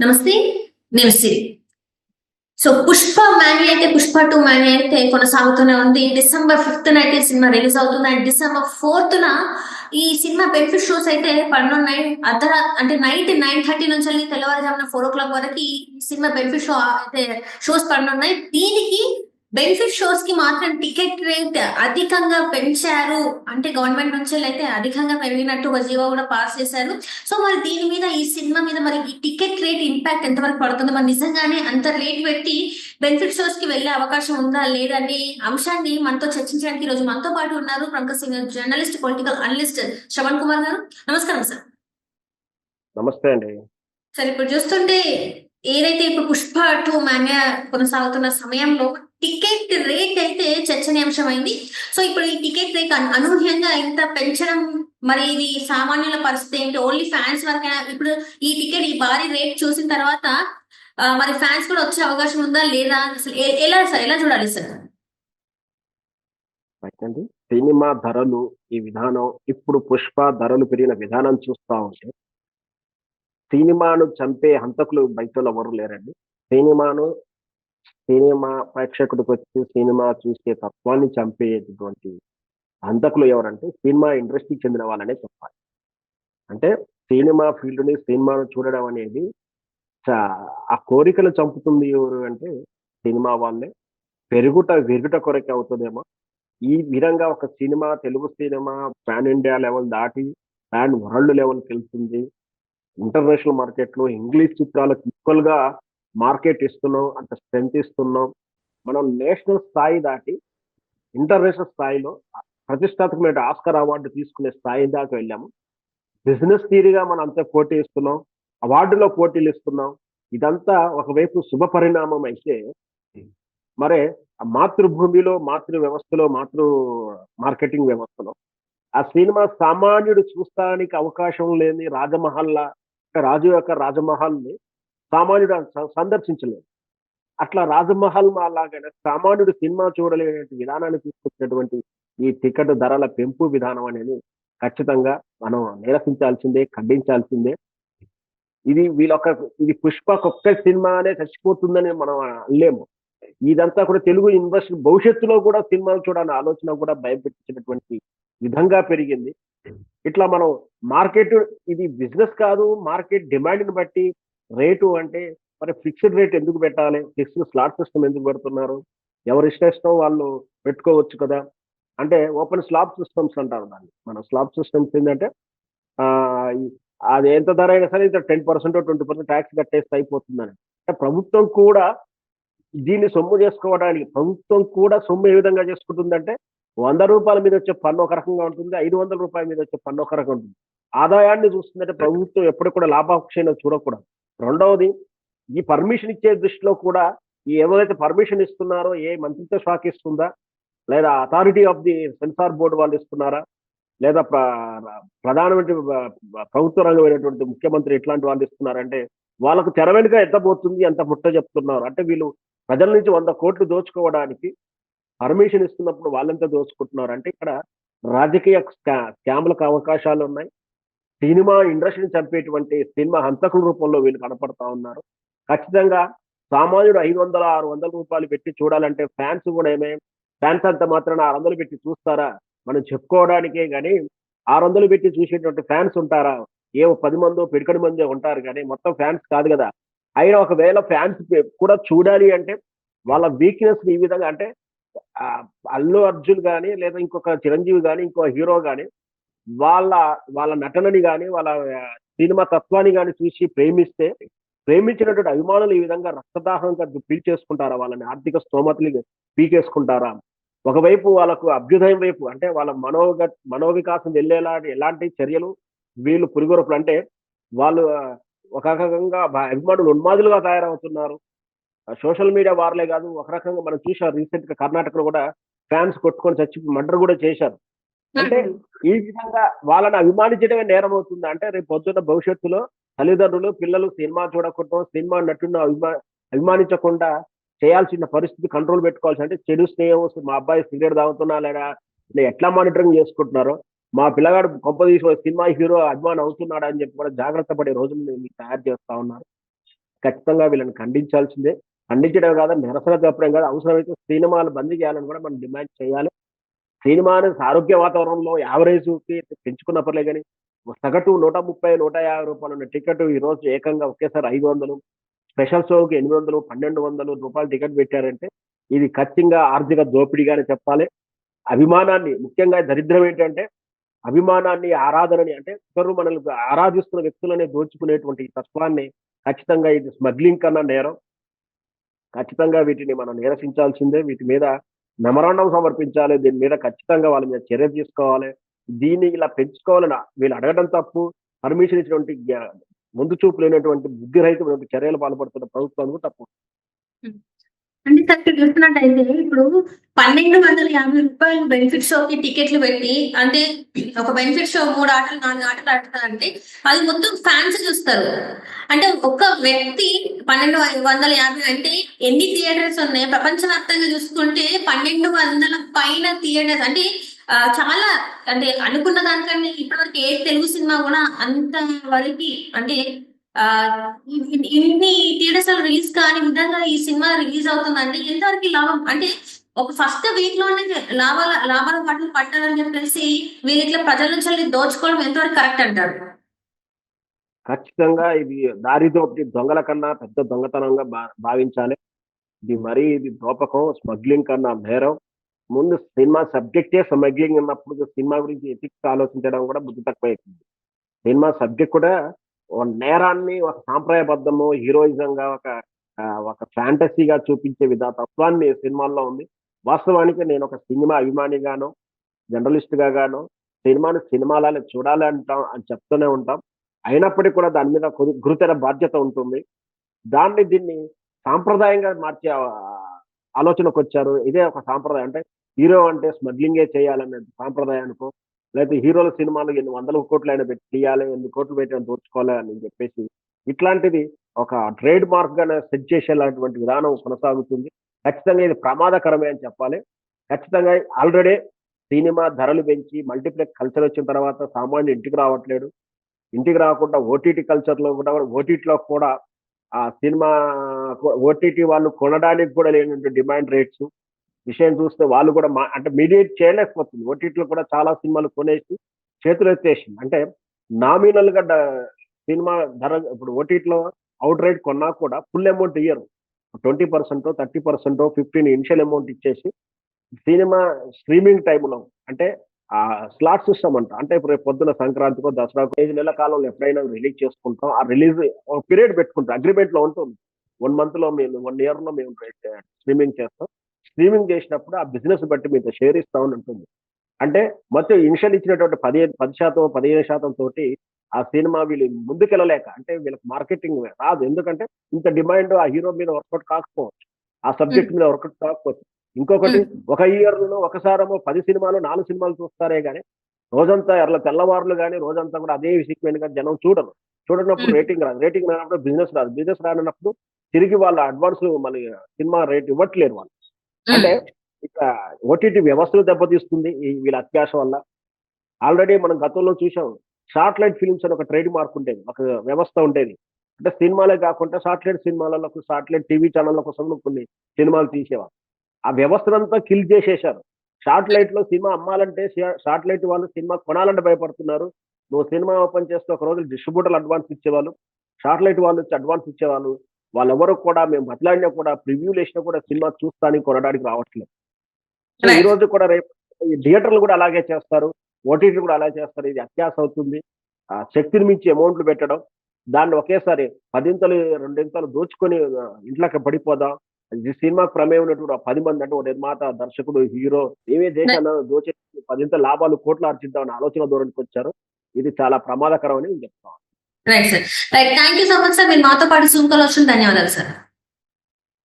నమస్తే నేను సిరి. So Pushpa many అయితే పుష్ప టూ మ్యానీ అయితే కొనసాగుతూనే ఉంది. డిసెంబర్ ఫిఫ్త్ అయితే సినిమా రిలీజ్ అవుతుంది. అండ్ డిసెంబర్ ఫోర్త్ న ఈ సినిమా బెనిఫిట్ షోస్ అయితే పడనున్నాయి అర్ధరా అంటే నైట్ నైన్ థర్టీ నుంచి వెళ్ళి తెల్లవారుజామున ఫోర్ ఓ క్లాక్ వరకు ఈ సినిమా బెనిఫిట్ షో అయితే షోస్ పడనున్నాయి దీనికి బెనిఫిట్ షోస్కి మాత్రం టికెట్ రేట్ అధికంగా పెంచారు. అంటే గవర్నమెంట్ నుంచి అయితే అధికంగా పెరిగినట్టు ఒక జీవో కూడా పాస్ చేశారు. సో మరి దీని మీద ఈ సినిమా మీద మరి ఈ టికెట్ రేట్ ఇంపాక్ట్ ఎంతవరకు పడుతుంది? మరి నిజంగానే అంత రేట్ పెట్టి బెనిఫిట్ షోస్కి వెళ్ళే అవకాశం ఉందా? లేదా అనే అంశాన్ని మనతో చర్చించడానికి ఈ రోజు మనతో పాటు ఉన్నారు ప్రముఖ senior journalist political analyst Sravan Kumar garu. నమస్కారం సార్. నమస్తే అండి. సార్ ఇప్పుడు చూస్తుంటే ఏదైతే ఇప్పుడు పుష్ప టూ మాన్యా కొనసాగుతున్న సమయంలో టికెట్ రేట్ అయితే చర్చనీయాంశమైంది. సో ఇప్పుడు ఈ టికెట్ రేట్ అనూహ్యంగా ఇంత పెంచడం మరి ఇది సామాన్యుల పరిస్థితి ఏంటి? ఓన్లీ ఫ్యాన్స్ వరకైనా ఇప్పుడు ఈ టికెట్ ఈ భారీ రేట్ చూసిన తర్వాత మరి ఫ్యాన్స్ కూడా వచ్చే అవకాశం ఉందా లేదా? అసలు ఎలా సార్? ఎలా చూడాలి సార్? సినిమా ధరలు ఈ విధానం ఇప్పుడు పుష్ప ధరలు పెరిగిన విధానం చూస్తా ఉంటే సినిమాను చంపే హంతకులు బయటలో ఎవరు లేరండి. సినిమాను సినిమా ప్రేక్షకుడికి వచ్చి సినిమా చూసే తత్వాన్ని చంపేటటువంటి హంతకులు ఎవరంటే సినిమా ఇండస్ట్రీకి చెందిన వాళ్ళనే చెప్పాలి. అంటే సినిమా ఫీల్డ్ని సినిమాను చూడడం అనేది ఆ కోరికలు చంపుతుంది ఎవరు అంటే సినిమా వాళ్ళే. పెరుగుట విరుగుట కొరకే అవుతుందేమో. ఈ విధంగా ఒక cinema Telugu cinema pan India level దాటి పాన్ వరల్డ్ లెవెల్కి వెళ్తుంది. ఇంటర్నేషనల్ మార్కెట్లో ఇంగ్లీష్ చిత్రాలకు ఈక్వల్గా మార్కెట్ ఇస్తున్నాం అంత స్ట్రెంత్ ఇస్తున్నాం. మనం నేషనల్ స్థాయి దాటి ఇంటర్నేషనల్ స్థాయిలో ప్రతిష్టాత్మకమైన ఆస్కర్ అవార్డు తీసుకునే స్థాయి దాకా వెళ్ళాము. బిజినెస్ థీరీగా మనం అంతా పోటీ ఇస్తున్నాం అవార్డులో పోటీలు ఇస్తున్నాం. ఇదంతా ఒకవైపు శుభ పరిణామం అయితే మరే ఆ మాతృభూమిలో మాతృ వ్యవస్థలో మాతృ మార్కెటింగ్ వ్యవస్థలో ఆ సినిమా సామాన్యుడు చూస్తానికి అవకాశం లేని రాజమహల్లా రాజు యొక్క రాజమహల్ని సామాన్యుడు సందర్శించలేదు. అట్లా రాజమహల్ లాగానే సామాన్యుడు సినిమా చూడలేని విధానాన్ని తీసుకొచ్చినటువంటి ఈ టికెట్ ధరల పెంపు విధానం అనేది ఖచ్చితంగా మనం నిరసించాల్సిందే ఖండించాల్సిందే. ఇది వీళ్ళొక ఇది పుష్ప ఒక్క సినిమానే చచ్చిపోతుందని మనం అనలేము. ఇదంతా కూడా తెలుగు ఇండస్ట్రీ భవిష్యత్తులో కూడా సినిమాలు చూడాలని ఆలోచన కూడా భయపెట్టించినటువంటి విధంగా పెరిగింది. ఇట్లా మనం మార్కెట్ ఇది బిజినెస్ కాదు మార్కెట్ డిమాండ్ని బట్టి రేటు అంటే మరి ఫిక్స్డ్ రేట్ ఎందుకు పెట్టాలి? ఫిక్స్డ్ స్లాట్ సిస్టమ్ ఎందుకు పెడుతున్నారు? ఎవరి ఇష్టం వాళ్ళు పెట్టుకోవచ్చు కదా? అంటే ఓపెన్ స్లాబ్ సిస్టమ్స్ అంటారు దాన్ని. మన స్లాబ్ సిస్టమ్స్ ఏంటంటే ఆ, అది ఎంత ధర అయినా సరే ten percent twenty percent tax కట్టేస్తే అయిపోతుందని. అంటే ప్రభుత్వం కూడా దీన్ని సొమ్ము చేసుకోవడానికి ప్రభుత్వం కూడా సొమ్ము ఏ విధంగా చేసుకుంటుందంటే వంద రూపాయల మీద వచ్చే పన్ను ఒక రకంగా ఉంటుంది ఐదు వందల రూపాయల మీద వచ్చే పన్ను ఒక రకంగా ఉంటుంది. ఆదాయాన్ని చూస్తుందంటే ప్రభుత్వం ఎప్పుడు కూడా లాభాపక్షంగా చూడకూడదు. రెండవది ఈ పర్మిషన్ ఇచ్చే దృష్టిలో కూడా ఈ ఎవరైతే పర్మిషన్ ఇస్తున్నారో ఏ మంత్రిత్వ శాఖ ఇస్తుందా? లేదా authority of the censor board వాళ్ళు ఇస్తున్నారా? లేదా ప్రధానమంత్రి ప్రభుత్వ రంగమైనటువంటి ముఖ్యమంత్రి ఎట్లాంటి వాళ్ళు ఇస్తున్నారంటే వాళ్ళకు తెర వెనుక ఎంత పోతుంది ఎంత ముట్ట చెప్తున్నారు? అంటే వీళ్ళు ప్రజల నుంచి వంద కోట్లు దోచుకోవడానికి పర్మిషన్ ఇస్తున్నప్పుడు వాళ్ళంతా దోచుకుంటున్నారు? అంటే ఇక్కడ రాజకీయ స్కా- స్కామ్లకు అవకాశాలు ఉన్నాయి సినిమా ఇండస్ట్రీని చంపేటువంటి సినిమా హంతకుల రూపంలో వీళ్ళు కనపడతా ఉన్నారు. ఖచ్చితంగా సామాన్యుడు ఐదు వందల ఆరు వందల రూపాయలు పెట్టి చూడాలంటే ఫ్యాన్స్ కూడా ఏమే ఫ్యాన్స్ అంత మాత్రం ఆరు వందలు పెట్టి చూస్తారా? మనం చెప్పుకోవడానికే కానీ ఆరు వందలు పెట్టి చూసేటువంటి ఫ్యాన్స్ ఉంటారా? ఏ పది మందో పిడికడి మందో ఉంటారు కానీ మొత్తం ఫ్యాన్స్ కాదు కదా. అయినా ఒకవేళ ఫ్యాన్స్ కూడా చూడాలి అంటే వాళ్ళ వీక్నెస్ ఈ విధంగా అంటే అల్లు అర్జున్ కానీ లేదా ఇంకొక చిరంజీవి కానీ ఇంకో హీరో కానీ వాళ్ళ వాళ్ళ నటనని కానీ వాళ్ళ సినిమా తత్వాన్ని కానీ చూసి ప్రేమిస్తే ప్రేమించినటువంటి అభిమానులు ఈ విధంగా రక్తదాహంగా పీల్చేసుకుంటారా? వాళ్ళని ఆర్థిక స్తోమతలు పీకేసుకుంటారా? ఒకవైపు వాళ్ళకు అభ్యుదయం వైపు అంటే వాళ్ళ మనోగ మనోవికాసం వెళ్ళేలా ఎలాంటి చర్యలు వీళ్ళు పురిగొరపులు అంటే వాళ్ళు ఒక రకంగా అభిమానులు ఉన్మాదులుగా తయారవుతున్నారు. సోషల్ మీడియా వార్లే కాదు ఒక రకంగా మనం చూసాం రీసెంట్గా కర్ణాటకలో కూడా ఫ్యాన్స్ కొట్టుకొని చచ్చి మర్డర్ కూడా చేశారు. అంటే ఈ విధంగా వాళ్ళని అభిమానించడమే నేరం అవుతుంది అంటే రేపు పొద్దున్న భవిష్యత్తులో తల్లిదండ్రులు పిల్లలు సినిమా చూడకుండా సినిమా నటును అభిమా అభిమానించకుండా చేయాల్సిన పరిస్థితి కంట్రోల్ పెట్టుకోవాల్సి అంటే చెడు స్నేహం మా అబ్బాయి సిగరెట్ తాగుతున్నా లేదా లేదా ఎట్లా మానిటరింగ్ చేసుకుంటున్నారో మా పిల్లగాడు గొప్ప తీసి సినిమా హీరో అభిమానం అవుతున్నాడా అని చెప్పి కూడా జాగ్రత్త పడే రోజులు మీకు తయారు చేస్తా ఉన్నారు ఖచ్చితంగా వీళ్ళని ఖండించాల్సిందే. ఖండించడం కాదు నిరసన చెప్పడం కాదు అవసరమైతే సినిమాలు బంద్ చేయాలని కూడా మనం డిమాండ్ చేయాలి. సినిమాని ఆరోగ్య వాతావరణంలో యావరేజ్ పర్లే కానీ సగటు నూట ముప్పై నూట యాభై రూపాయలు ఉన్న టికెట్ ఈ రోజు ఏకంగా ఒకేసారి ఐదు వందలు స్పెషల్ షోకి ఎనిమిది వందలు పన్నెండు వందలు రూపాయలు టికెట్ పెట్టారంటే ఇది ఖచ్చితంగా ఆర్థిక దోపిడీగానే చెప్పాలి. అభిమానాన్ని ముఖ్యంగా దరిద్రం ఏంటంటే అభిమానాన్ని ఆరాధనని అంటే ఇతరులు మనల్ని ఆరాధిస్తున్న వ్యక్తులనే దోచుకునేటువంటి ఈ తత్వాన్ని ఖచ్చితంగా ఇది స్మగ్లింగ్ కన్నా నేరం. ఖచ్చితంగా వీటిని మనం నిరసించాల్సిందే. వీటి మీద మెమరాండం సమర్పించాలి దీని మీద ఖచ్చితంగా వాళ్ళ మీద చర్య తీసుకోవాలి దీన్ని ఇలా పెంచుకోవాలని వీళ్ళు అడగడం తప్పు పర్మిషన్ ఇచ్చినటువంటి ముందు చూపు లేనటువంటి బుద్ధి రహితమైనటువంటి చర్యలు పాల్పడుతున్న ప్రభుత్వానికి తప్పు. అంటే సార్ ఇక్కడ చూస్తున్నట్టయితే ఇప్పుడు పన్నెండు వందల యాభై రూపాయలు బెనిఫిట్ షోకి టికెట్లు పెట్టి అంటే ఒక బెనిఫిట్ షో మూడు ఆటలు నాలుగు ఆటలు ఆడుతారంటే అది మొత్తం ఫ్యాన్స్ చూస్తారు. అంటే ఒక వ్యక్తి పన్నెండు వందల యాభై అంటే ఎన్ని థియేటర్స్ ఉన్నాయి? ప్రపంచవ్యాప్తంగా చూసుకుంటే పన్నెండు వందల పైన థియేటర్స్ అంటే చాలా అంటే అనుకున్న దానికంటే ఇప్పటివరకు ఏ తెలుగు సినిమా కూడా అంత వరకు అంటే ఇన్ని థియేటర్స్లో రిలీజ్ కాని విధంగా ఈ సినిమా రిలీజ్ అవుతుందండి. ఎంతవరకు లాభం? అంటే ఒక ఫస్ట్ వీక్లోనే లాభాల లాభాల పాటలు పట్టాలని చెప్పేసి వీళ్ళు ఇట్లా ప్రజల నుంచి దోచుకోవడం ఎంతవరకు కరెక్ట్ అంటారు? ఖచ్చితంగా ఇది దారిదోపిడి దొంగల కన్నా పెద్ద దొంగతనంగా భావించాలి. ఇది మరీ ఇది దోపకం స్మగ్లింగ్ కన్నా నేరం ముందు సినిమా సబ్జెక్టే స్మగ్లింగ్ ఉన్నప్పుడు సినిమా గురించి ఎథిక్స్ ఆలోచించడం కూడా బుద్ధి అవుతుంది సినిమా సబ్జెక్ట్ కూడా నేరాన్ని ఒక సాంప్రదాయబద్ధము హీరోయిజంగా ఒక ఒక ఫ్యాంటసీగా చూపించే విధ తత్వాన్ని సినిమాల్లో ఉంది. వాస్తవానికి నేను ఒక సినిమా అభిమానిగాను జర్నలిస్ట్గా గాను సినిమాని సినిమాలని చూడాలి అంటాం అని చెప్తూనే ఉంటాం. అయినప్పటికీ కూడా దాని మీద గురుతర బాధ్యత ఉంటుంది. దాన్ని దీన్ని సాంప్రదాయంగా మార్చే ఆలోచనకు వచ్చారు ఇదే ఒక సాంప్రదాయం. అంటే హీరో అంటే స్మగ్లింగే చేయాలనే సాంప్రదాయానికి లేకపోతే హీరోల సినిమాలు ఎన్ని వందల కోట్లు అయినా పెట్టి తీయాలి ఎన్ని కోట్లు పెట్టి దోచుకోవాలి అని చెప్పేసి ఇట్లాంటిది ఒక ట్రేడ్ మార్క్ గానే సెట్ చేసేలాంటి విధానం కొనసాగుతుంది. ఖచ్చితంగా ఇది ప్రమాదకరమే అని చెప్పాలి. ఖచ్చితంగా ఆల్రెడీ సినిమా ధరలు పెంచి మల్టీప్లెక్స్ కల్చర్ వచ్చిన తర్వాత సామాన్యుడు ఇంటికి రావట్లేడు. ఇంటికి రాకుండా ఓటీటీ కల్చర్లో కూడా ఓటీటీలో కూడా ఆ సినిమా ఓటీటీ వాళ్ళు కొనడానికి కూడా లేనటువంటి డిమాండ్ రేట్స్ విషయం చూస్తే వాళ్ళు కూడా మా అంటే మీడియేట్ చేయలేకపోతుంది. ఓటీటీలో కూడా చాలా సినిమాలు కొనేసి చేతులు ఎత్తేసింది. అంటే నామినల్గా సినిమా ధర ఇప్పుడు ఓటీటీలో అవుట్ రైట్ కొన్నా కూడా ఫుల్ అమౌంట్ ఇయ్యరు. Twenty percent thirty percent fifteen initial amount ఇచ్చేసి సినిమా స్ట్రీమింగ్ టైంలో అంటే ఆ స్లాట్ సిస్టమ్ అంట. అంటే ఇప్పుడు రేపు పొద్దున సంక్రాంతికో దసరా ఐదు నెలల కాలంలో ఎప్పుడైనా రిలీజ్ చేసుకుంటాం. ఆ రిలీజ్ పీరియడ్ పెట్టుకుంటాం. అగ్రిమెంట్లో ఉంటుంది. వన్ మంత్లో మేము వన్ ఇయర్లో మేము స్ట్రీమింగ్ చేస్తాం. స్ట్రీమింగ్ చేసినప్పుడు ఆ బిజినెస్ బట్టి మీకు షేర్ ఇస్తామని ఉంటుంది అంటే మొత్తం ఇనిషియల్ ఇచ్చినటువంటి పదిహేను పది శాతం పదిహేను శాతం తోటి ఆ సినిమా వీళ్ళు ముందుకెళ్ళలేక అంటే వీళ్ళకి మార్కెటింగ్ రాదు. ఎందుకంటే ఇంత డిమాండ్ ఆ హీరో మీద వర్కౌట్ కాకపోవచ్చు. ఆ సబ్జెక్ట్ మీద వర్కౌట్ కాకపోవచ్చు. ఇంకొకటి ఒక ఇయర్లో ఒకసారేమో పది సినిమాలు నాలుగు సినిమాలు చూస్తారే గానీ రోజంతా ఎర్ల తెల్లవారులు కానీ రోజంతా కూడా అదే సీక్వెంట్గా జనం చూడరు. చూడనప్పుడు. రేటింగ్ రాదు. రేటింగ్ రానప్పుడు బిజినెస్ రాదు. బిజినెస్ రానప్పుడు తిరిగి వాళ్ళ అడ్వాన్స్ మళ్ళీ సినిమా రేట్ ఇవ్వట్లేరు వాళ్ళు. అంటే ఇక ఓటీటీ వ్యవస్థను దెబ్బతీస్తుంది ఈ వీళ్ళ అత్యాశ వల్ల. ఆల్రెడీ మనం గతంలో చూసాం సాటిలైట్ ఫిల్మ్స్ అని ఒక ట్రేడ్ మార్క్ ఉండేది ఒక వ్యవస్థ ఉండేది. అంటే సినిమాలే కాకుండా సాటిలైట్ సినిమాలలో సాటిలైట్ టీవీ ఛానళ్ళ కోసం కొన్ని సినిమాలు తీసేవారు. ఆ వ్యవస్థనంతా కిల్ చేసేశారు. సాటిలైట్లో సినిమా అమ్మాలంటే సాటిలైట్ వాళ్ళు సినిమా కొనాలంటే భయపడుతున్నారు. నువ్వు సినిమా ఓపెన్ చేస్తే ఒక రోజు డిస్ట్రిబ్యూటర్లు అడ్వాన్స్ ఇచ్చేవాళ్ళు సాటిలైట్ వాళ్ళు వచ్చి అడ్వాన్స్ ఇచ్చేవాళ్ళు. వాళ్ళెవరు కూడా మేము బతలాడినా కూడా ప్రివ్యూలు వేసినా కూడా సినిమా చూస్తానికి కొనడానికి రావట్లేదు. ఈ. రోజు కూడా రేపు ఈ థియేటర్లు కూడా అలాగే చేస్తారు. ఓటీటీ కూడా అలాగే చేస్తారు. ఇది అత్యాస అవుతుంది. ఆ శక్తిని మించి అమౌంట్లు పెట్టడం. దాన్ని ఒకేసారి పదింతలు రెండింతలు దోచుకొని ఇంట్లోకి పడిపోదాం. ఈ సినిమా ప్రమేయం ఉన్నటువంటి పది మంది అంటే నిర్మాత దర్శకుడు హీరో ఏమే దేశాన్ని దోచే పదింత లాభాలు కోట్లు ఆర్జిద్దామని ఆలోచన ధోరణికి వచ్చారు. ఇది చాలా ప్రమాదకరం అని నేను చెప్తాను right sir right thank you so much sir మీరు మాతో పాటు సూమ్ కాల్ వచ్చిన ధన్యవాదాలు సార్